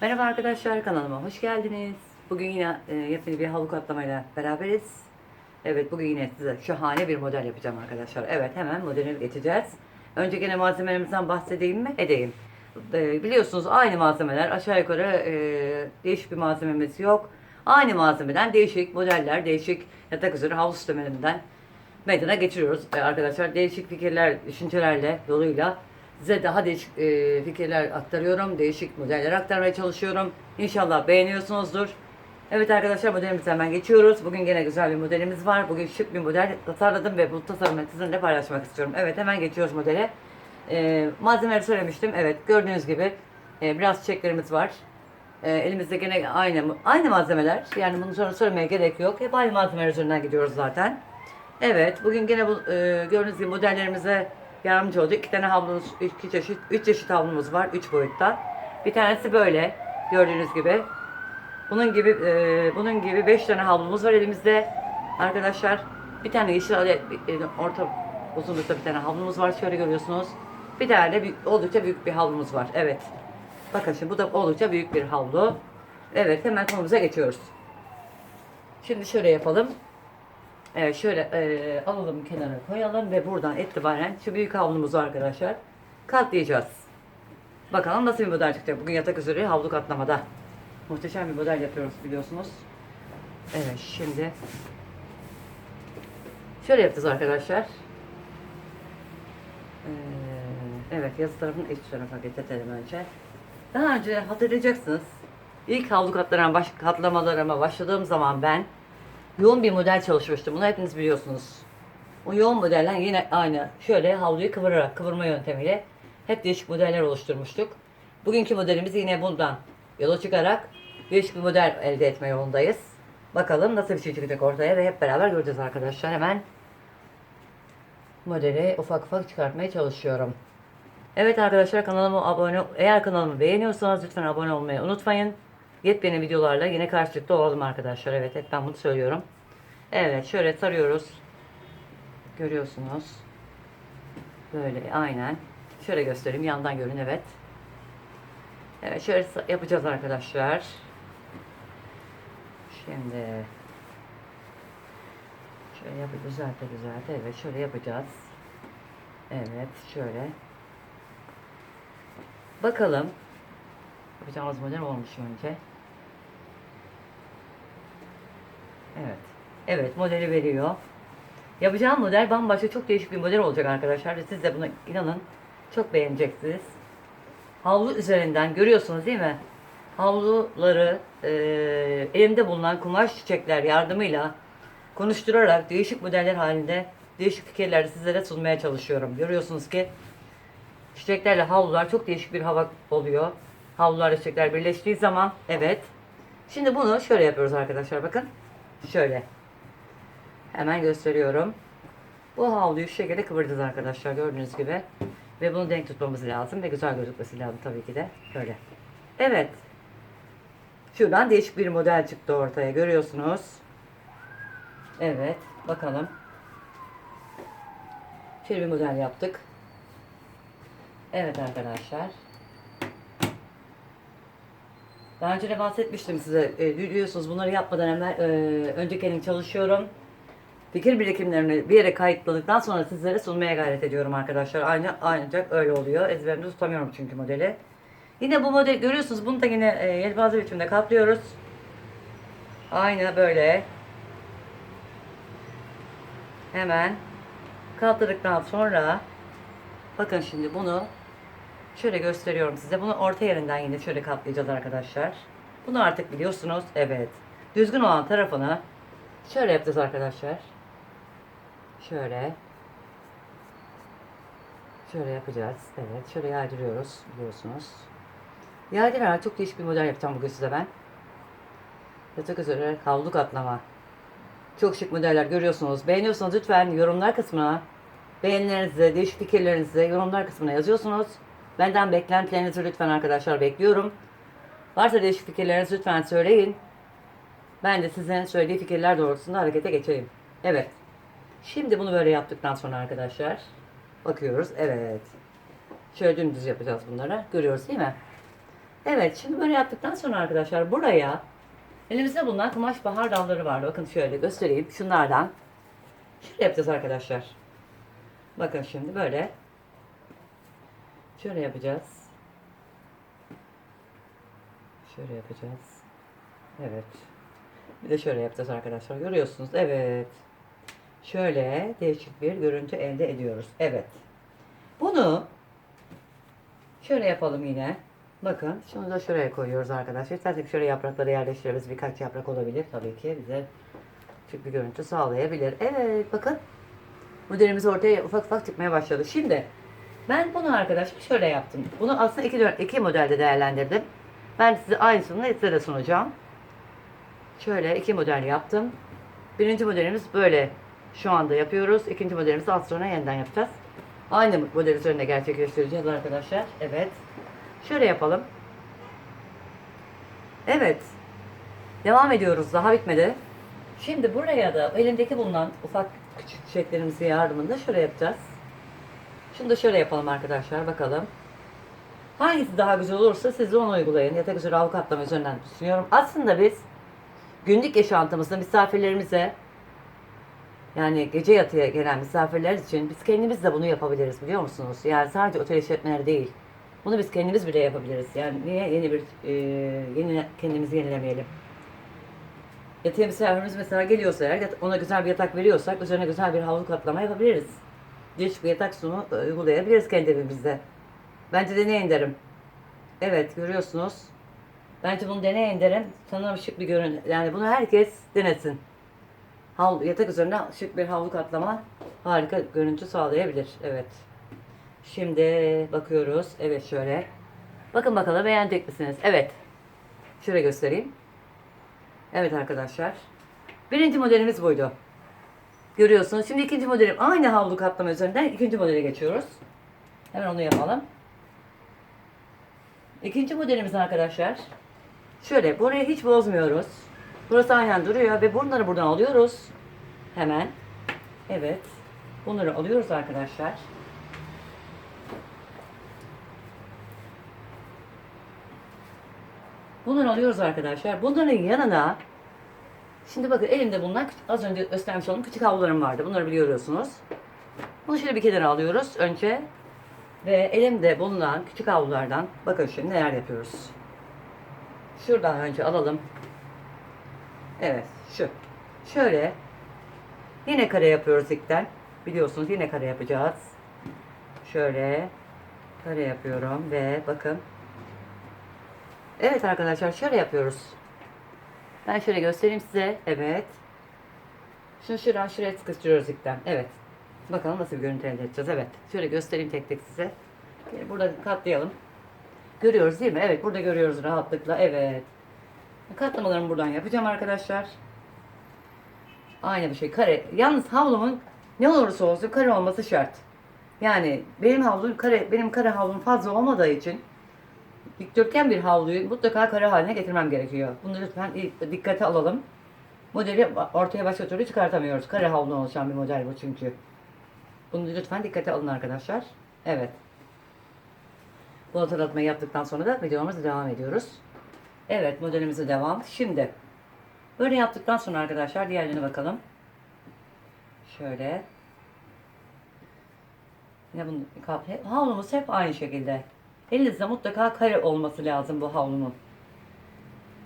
Merhaba arkadaşlar kanalıma hoş geldiniz. Bugün yine e, yepyeni bir halı katlamayla beraberiz. Evet bugün yine size şahane bir model yapacağım arkadaşlar. Evet hemen modele geçeceğiz. Önce gene malzemelerimizden bahsedeyim mi? Edeyim. E, biliyorsunuz aynı malzemeler aşağı yukarı e, değişik bir malzememiz yok. Aynı malzemeden değişik modeller, değişik yatak üzeri havlu sistemlerinden meydana geçiriyoruz E, arkadaşlar. Değişik fikirler, düşüncelerle yoluyla size daha değişik e, fikirler aktarıyorum. Değişik modeller aktarmaya çalışıyorum. İnşallah beğeniyorsunuzdur. Evet arkadaşlar modelimize hemen geçiyoruz. Bugün gene güzel bir modelimiz var. Bugün şık bir model tasarladım ve bu tasarımı sizinle paylaşmak istiyorum. Evet hemen geçiyoruz modele. E, malzemeleri söylemiştim. Evet gördüğünüz gibi e, biraz çiçeklerimiz var. E, elimizde gene aynı aynı malzemeler. Yani bunu sonra söylemeye gerek yok. Hep aynı malzemeler üzerinden gidiyoruz zaten. Evet, bugün gene bu e, gördüğünüz gibi modellerimize yardımcı olacak. İki tane havlumuz, iki çeşit, üç çeşit havlumuz var, üç boyutta. Bir tanesi böyle, gördüğünüz gibi. Bunun gibi, e, bunun gibi beş tane havlumuz var elimizde. Arkadaşlar, bir tane yeşil adet, e, orta uzunlukta bir tane havlumuz var, şöyle görüyorsunuz. Bir tane de büyük, oldukça büyük bir havlumuz var, evet. Bakın şimdi bu da oldukça büyük bir havlu. Evet, hemen konumuza geçiyoruz. Şimdi şöyle yapalım. Evet şöyle e, alalım kenara koyalım ve buradan itibaren şu büyük havlumuzu arkadaşlar katlayacağız. Bakalım nasıl bir model çıkacak. Bugün yatak üzeri havlu katlamada. Muhteşem bir model yapıyoruz biliyorsunuz. Evet şimdi şöyle yapacağız arkadaşlar. Ee, evet yazı tarafını iç tarafa getirelim önce. Daha önce hatırlayacaksınız. İlk havlu katlamalarıma başladığım zaman ben yoğun bir model çalışmıştım. Bunu hepiniz biliyorsunuz. O yoğun modelden yine aynı şöyle havluyu kıvırarak, kıvırma yöntemiyle hep değişik modeller oluşturmuştuk. Bugünkü modelimiz yine bundan yola çıkarak değişik bir model elde etme yolundayız. Bakalım nasıl bir şey çıkacak ortaya ve hep beraber göreceğiz arkadaşlar. Hemen modeli ufak ufak çıkartmaya çalışıyorum. Evet arkadaşlar kanalıma abone eğer kanalımı beğeniyorsanız lütfen abone olmayı unutmayın. Yepyeni videolarla yine karşılıklı olalım arkadaşlar. Evet hep ben bunu söylüyorum. Evet şöyle sarıyoruz. Görüyorsunuz. Böyle aynen. Şöyle göstereyim yandan görün evet. Evet şöyle yapacağız arkadaşlar. Şimdi şöyle yapıp düzelte düzelte evet şöyle yapacağız. Evet şöyle. Bakalım. Yapacağımız model olmuş önce. Evet. Evet modeli veriyor. Yapacağım model bambaşka çok değişik bir model olacak arkadaşlar. Ve siz de buna inanın çok beğeneceksiniz. Havlu üzerinden görüyorsunuz değil mi? Havluları e, elimde bulunan kumaş çiçekler yardımıyla konuşturarak değişik modeller halinde değişik fikirleri sizlere sunmaya çalışıyorum. Görüyorsunuz ki çiçeklerle havlular çok değişik bir hava oluyor. Havlularla çiçekler birleştiği zaman evet. Şimdi bunu şöyle yapıyoruz arkadaşlar bakın. Şöyle. Hemen gösteriyorum. Bu havluyu şu şekilde kıvıracağız arkadaşlar gördüğünüz gibi. Ve bunu denk tutmamız lazım ve güzel gözükmesi lazım tabii ki de. Böyle. Evet. Şuradan değişik bir model çıktı ortaya görüyorsunuz. Evet. Bakalım. Şöyle bir model yaptık. Evet arkadaşlar. Daha önce de bahsetmiştim size. E, biliyorsunuz bunları yapmadan hemen e, önceki elim çalışıyorum. Fikir birikimlerini bir yere kayıtladıktan sonra sizlere sunmaya gayret ediyorum arkadaşlar. Aynı, ancak öyle oluyor. Ezberimde tutamıyorum çünkü modeli. Yine bu model görüyorsunuz. Bunu da yine e, yelpaze biçimde katlıyoruz. Aynı böyle. Hemen katladıktan sonra bakın şimdi bunu Şöyle gösteriyorum size. Bunu orta yerinden yine şöyle katlayacağız arkadaşlar. Bunu artık biliyorsunuz. Evet. Düzgün olan tarafını şöyle yapacağız arkadaşlar. Şöyle. Şöyle yapacağız. Evet. Şöyle yaydırıyoruz. Biliyorsunuz. Yaydırarak çok değişik bir model yapacağım bugün size ben. Yatak üzere havlu katlama. Çok şık modeller görüyorsunuz. Beğeniyorsanız lütfen yorumlar kısmına beğenilerinizi, değişik fikirlerinizi yorumlar kısmına yazıyorsunuz. Benden beklentilerinizi lütfen arkadaşlar bekliyorum. Varsa değişik fikirlerinizi lütfen söyleyin. Ben de sizin söylediği fikirler doğrultusunda harekete geçeyim. Evet. Şimdi bunu böyle yaptıktan sonra arkadaşlar bakıyoruz. Evet. Şöyle dümdüz yapacağız bunları. Görüyoruz değil mi? Evet şimdi böyle yaptıktan sonra arkadaşlar buraya elimizde bulunan kumaş bahar dalları vardı. Bakın şöyle göstereyim. Şunlardan. Şöyle yapacağız arkadaşlar. Bakın şimdi böyle. Şöyle yapacağız. Şöyle yapacağız. Evet. Bir de şöyle yapacağız arkadaşlar. Görüyorsunuz. Evet. Şöyle değişik bir görüntü elde ediyoruz. Evet. Bunu şöyle yapalım yine. Bakın şunu da şuraya koyuyoruz arkadaşlar. İstersek şöyle yaprakları yerleştiririz. Birkaç yaprak olabilir tabii ki. Bize küçük bir görüntü sağlayabilir. Evet bakın. Modelimiz ortaya ufak ufak çıkmaya başladı. Şimdi ben bunu arkadaşlar şöyle yaptım. Bunu aslında iki, iki modelde değerlendirdim. Ben size aynısını size de sunacağım. Şöyle iki model yaptım. Birinci modelimiz böyle şu anda yapıyoruz. İkinci modelimizi az sonra yeniden yapacağız. Aynı model üzerinde gerçekleştireceğiz arkadaşlar. Evet. Şöyle yapalım. Evet. Devam ediyoruz. Daha bitmedi. Şimdi buraya da elimdeki bulunan ufak küçük çiçeklerimizin yardımıyla şöyle yapacağız. Şunu da şöyle yapalım arkadaşlar. Bakalım. Hangisi daha güzel olursa siz de onu uygulayın. Yatak üzeri avukatlama üzerinden düşünüyorum. Aslında biz günlük yaşantımızda misafirlerimize yani gece yatıya gelen misafirler için biz kendimiz de bunu yapabiliriz biliyor musunuz? Yani sadece otel işletmeleri değil. Bunu biz kendimiz bile yapabiliriz. Yani niye yeni bir e, yeni kendimizi yenilemeyelim? Yatıya misafirimiz mesela geliyorsa eğer ona güzel bir yatak veriyorsak üzerine güzel bir havlu kaplama yapabiliriz. Değişik bir yatak sunumu e, uygulayabiliriz kendi evimizde. Bence deneyin derim. Evet görüyorsunuz. Bence bunu deneyin derim. Sanırım şık bir görün. Yani bunu herkes denesin. Havlu, yatak üzerine şık bir havlu katlama harika görüntü sağlayabilir. Evet. Şimdi bakıyoruz. Evet şöyle. Bakın bakalım beğenecek misiniz? Evet. Şöyle göstereyim. Evet arkadaşlar. Birinci modelimiz buydu. Görüyorsunuz. Şimdi ikinci modelim aynı havlu katlama üzerinden ikinci modele geçiyoruz. Hemen onu yapalım. İkinci modelimiz arkadaşlar. Şöyle burayı hiç bozmuyoruz. Burası aynen duruyor ve bunları buradan alıyoruz. Hemen. Evet. Bunları alıyoruz arkadaşlar. Bunları alıyoruz arkadaşlar. Bunların yanına Şimdi bakın elimde bulunan az önce göstermiş olduğum küçük havlularım vardı. Bunları biliyorsunuz. Bunu şöyle bir kenara alıyoruz önce. Ve elimde bulunan küçük havlulardan bakın şimdi neler yapıyoruz. Şuradan önce alalım. Evet şu. Şöyle. Yine kare yapıyoruz ilkten. Biliyorsunuz yine kare yapacağız. Şöyle. Kare yapıyorum ve bakın. Evet arkadaşlar şöyle yapıyoruz. Ben şöyle göstereyim size. Evet. Şunu şuradan şuraya sıkıştırıyoruz ilkten. Evet. Bakalım nasıl bir görüntü elde edeceğiz. Evet. Şöyle göstereyim tek tek size. Burada katlayalım. Görüyoruz değil mi? Evet. Burada görüyoruz rahatlıkla. Evet. Katlamalarımı buradan yapacağım arkadaşlar. Aynı bir şey. Kare. Yalnız havlumun ne olursa olsun kare olması şart. Yani benim havlum kare, benim kare havlum fazla olmadığı için dikdörtgen bir havluyu mutlaka kare haline getirmem gerekiyor. Bunu lütfen dikkate alalım. Modeli ortaya başka türlü çıkartamıyoruz. Kare havludan oluşan bir model bu çünkü. Bunu lütfen dikkate alın arkadaşlar. Evet. Bu hatırlatmayı yaptıktan sonra da videomuza devam ediyoruz. Evet modelimize devam. Şimdi böyle yaptıktan sonra arkadaşlar diğerlerine bakalım. Şöyle. Yine bunu havlumuz hep aynı şekilde. Elinizde mutlaka kare olması lazım bu havlunun.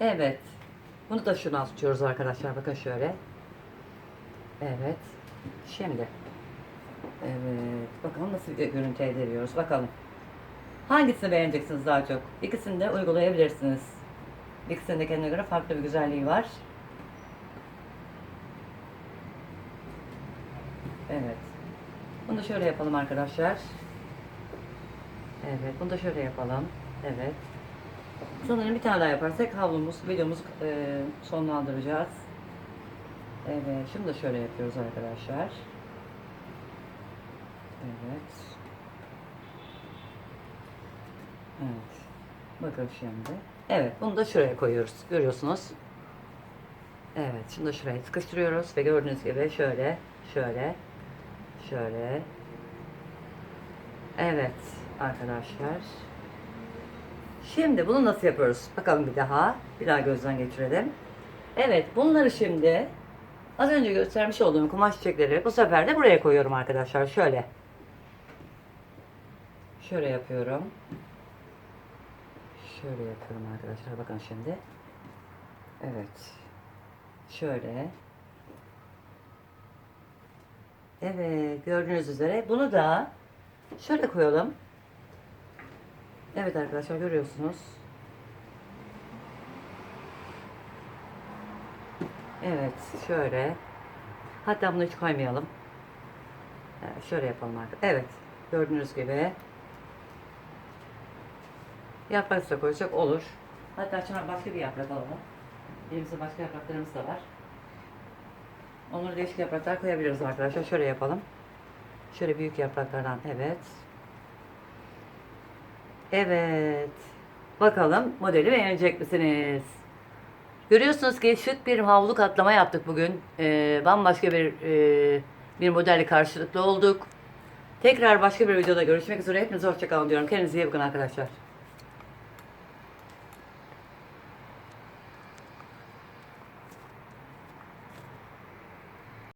Evet. Bunu da şuradan tutuyoruz arkadaşlar. Bakın şöyle. Evet. Şimdi. Evet. Bakalım nasıl bir görüntü elde ediyoruz. Bakalım. Hangisini beğeneceksiniz daha çok? İkisini de uygulayabilirsiniz. İkisinin de kendine göre farklı bir güzelliği var. Evet. Bunu da şöyle yapalım arkadaşlar. Evet, bunu da şöyle yapalım. Evet. Sanırım bir tane daha yaparsak havlumuz, videomuzu e, sonlandıracağız. Evet, şunu da şöyle yapıyoruz arkadaşlar. Evet. Evet. Bakın şimdi. Evet, bunu da şuraya koyuyoruz. Görüyorsunuz. Evet, da şuraya sıkıştırıyoruz ve gördüğünüz gibi şöyle, şöyle, şöyle. Evet arkadaşlar. Şimdi bunu nasıl yapıyoruz? Bakalım bir daha. Bir daha gözden geçirelim. Evet bunları şimdi az önce göstermiş olduğum kumaş çiçekleri bu sefer de buraya koyuyorum arkadaşlar. Şöyle. Şöyle yapıyorum. Şöyle yapıyorum arkadaşlar. Bakın şimdi. Evet. Şöyle. Evet gördüğünüz üzere bunu da şöyle koyalım. Evet arkadaşlar görüyorsunuz. Evet şöyle. Hatta bunu hiç koymayalım. Evet, şöyle yapalım arkadaşlar. Evet gördüğünüz gibi. Yaprak da koyacak olur. Hatta sonra başka bir yaprak alalım. Elimizde başka yapraklarımız da var. Onları değişik yapraklar koyabiliriz arkadaşlar. Şöyle yapalım. Şöyle büyük yapraklardan evet. Evet. Bakalım modeli beğenecek misiniz? Görüyorsunuz ki şık bir havlu katlama yaptık bugün. Ee, bambaşka bir e, bir modelle karşılıklı olduk. Tekrar başka bir videoda görüşmek üzere. Hepinize hoşçakalın diyorum. Kendinize iyi bakın arkadaşlar.